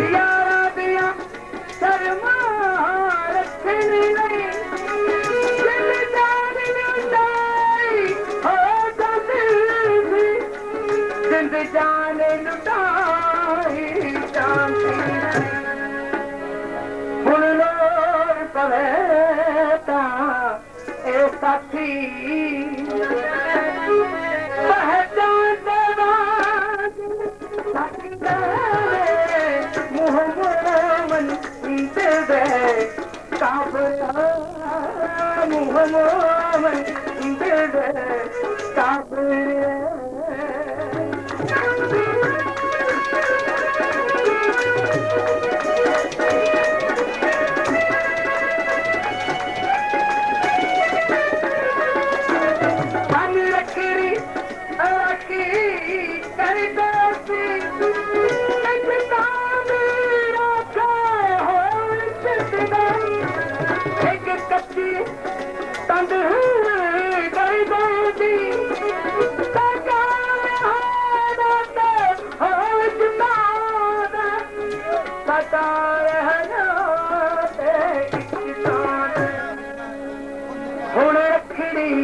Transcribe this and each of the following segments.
Yeah. का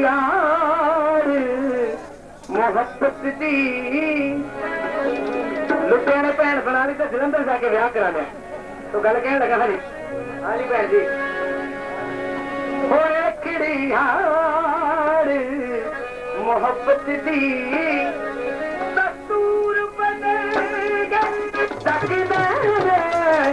यार मोहब्बत दी लुटिया ने भैन बना ली तो जलंधर जाके विह करा लिया। तो गल कह लगा हाँ हाँ जी। भैन जी मोहब्बत दी दस्तूर बने गए दस्तूर बने गए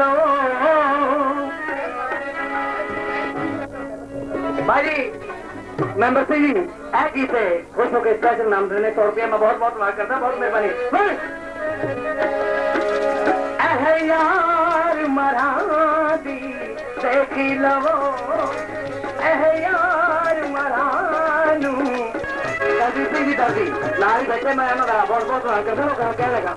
लो भाई मेंबर से जी आज जी से खुश होकर स्पेशल नाम देने सौ रुपया मैं बहुत बहुत वाह करता, बहुत मेहरबानी। यार मरा दी देख लवो एह यार, मरानू। दर्दी दर्दी नारी बैठे, मैं बहुत बहुत वाह करता क्या लगा?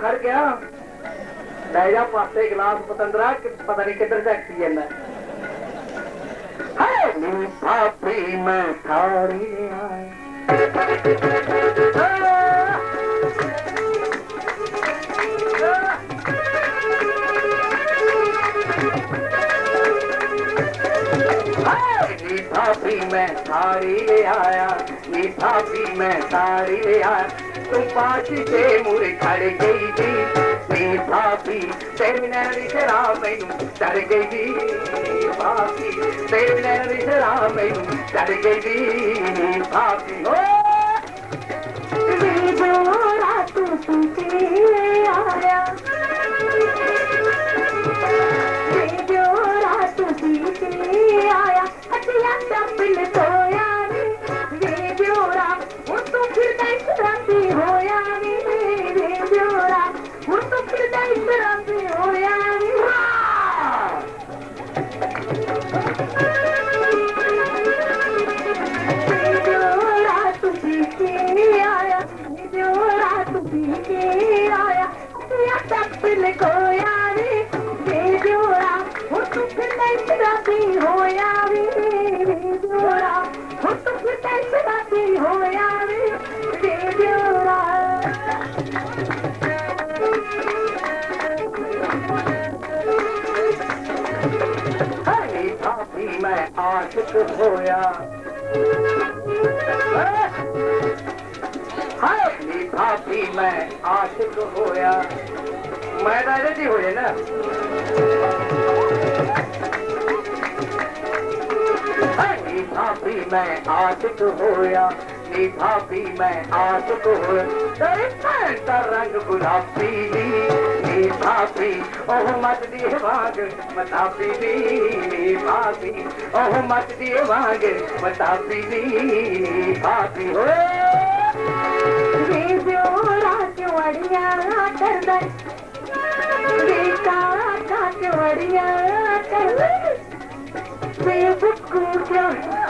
कर गया डायरा पाते गिलास पतंदरा पता ਕਿੱਧਰ किधर जाती है ना पापी ਮੈਂ थारी आए मीठा पी सारी ले आया मीठा पी मैं सारी ले आया। तुम पास से मुरे खड़ गई थी मीठा पी सेमिनरी शरा मैनू चढ़ गई पापी सेमिनरी शरा मैनू चढ़ गई पापी हो जो रात तुझे आया தப்பில் தோ छोया अपनी भाभी मैं आशिक होया मैं राजा जी होए ना? हाँ, भाभी मैं आशिक होया नी भाभी मैं आशिक होया तेरी रंग गुलाबी ਮੇਰੀ ਬਾਤੀ ਉਹ ਮਤ ਦੀ ਵਾਗ ਮਤਾ ਪੀ ਨਹੀਂ ਬਾਤੀ ਉਹ ਮਤ ਦੀ ਵਾਗ ਮਤਾ ਪੀ ਨਹੀਂ ਬਾਤੀ ਹੋ ਕਿਉਂ ਕਿਉਂ ਕਿਉਂ ਕਿਉਂ ਕਿਉਂ ਕਿਉਂ ਕਿਉਂ ਕਿਉਂ ਕਿਉਂ ਕਿਉਂ ਕਿਉਂ ਕਿਉਂ ਕਿਉਂ ਕਿਉਂ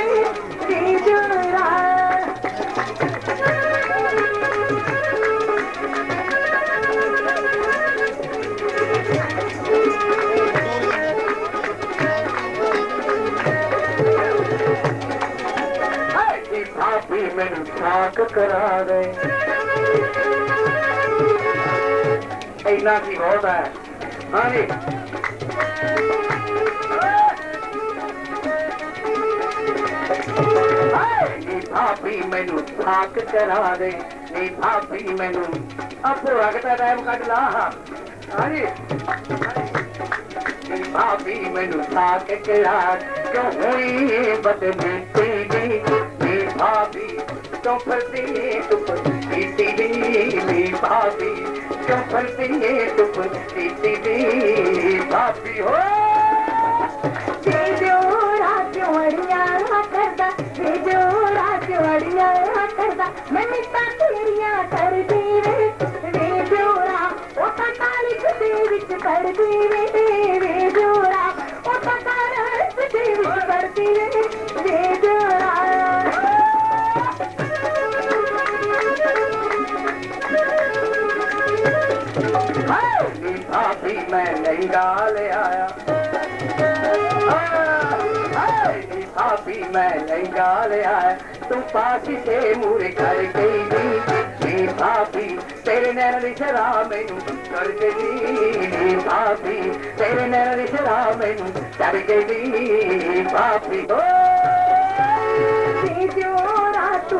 ਖਾਕ ਕਰਾ ਦੇ ਇੰਨਾ ਕੀ ਬਹੁਤ ਹੈ ਹਾਂਜੀ ਹਾਏ ਨੀ ਭਾਬੀ ਮੈਨੂੰ ਖਾਕ ਕਰਾ ਦੇ ਨੀ ਭਾਬੀ ਮੈਨੂੰ ਆਪੋ ਰਗਦਾ ਟਾਈਮ ਕੱਢ ਲਾ ਹਾਂਜੀ ਨੀ ਭਾਬੀ ਮੈਨੂੰ ਖਾਕ ਕਰਾ ਕਿਉਂ ਹੋਈ ਬਦਨੀ ਤੇਰੀ ਨੀ ਭਾਬੀ क्यों फंसी तुम इसी दीवी भाभी क्यों फंसी तुम इसी दीवी भाभी हो जो रात मैं नहीं डाल आया। भाभी मैं नहीं डाल आया। तू पासी से मुरे कर गई नी भाभी तेरे नैन दी शरा मैनू कर गई भाभी तेरे नैन दी शरा मैनू कर गई भाभी ओ! वे जोरा तू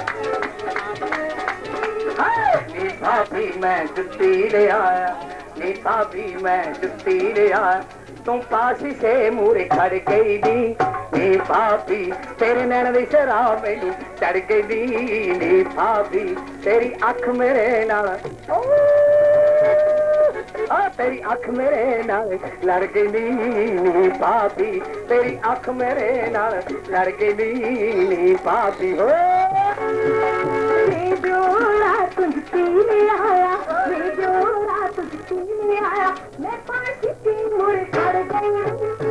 ਭਾਬੀ ਮੈਂ ਜੁੱਤੀ ਲਿਆਇਆ ਨੀ ਭਾਬੀ ਮੈਂ ਜੁੱਤੀ ਲਿਆਇਆ। ਤੂੰ ਪਾਸਿਸੇ ਮੂਰੇ ਖੜ ਗਈ ਦੀ ਨੀ ਭਾਬੀ, ਤੇਰੇ ਨੈਣ ਦੀ ਸ਼ਰਾਬ ਮੈਨੂੰ ਚੜ ਗਈ ਦੀ ਨੀ ਭਾਬੀ, ਤੇਰੀ ਅੱਖ ਮੇਰੇ ਨਾਲ ਆ ਤੇਰੀ ਅੱਖ ਮੇਰੇ ਨਾਲ ਲੜ ਗਈ ਨੀ ਪਾਪੀ ਤੇਰੀ ਅੱਖ ਮੇਰੇ ਨਾਲ ਲੜ ਗਈ ਨੀ ਪਾਪੀ ਹੋ ले आया ले आया। से मुड़ कर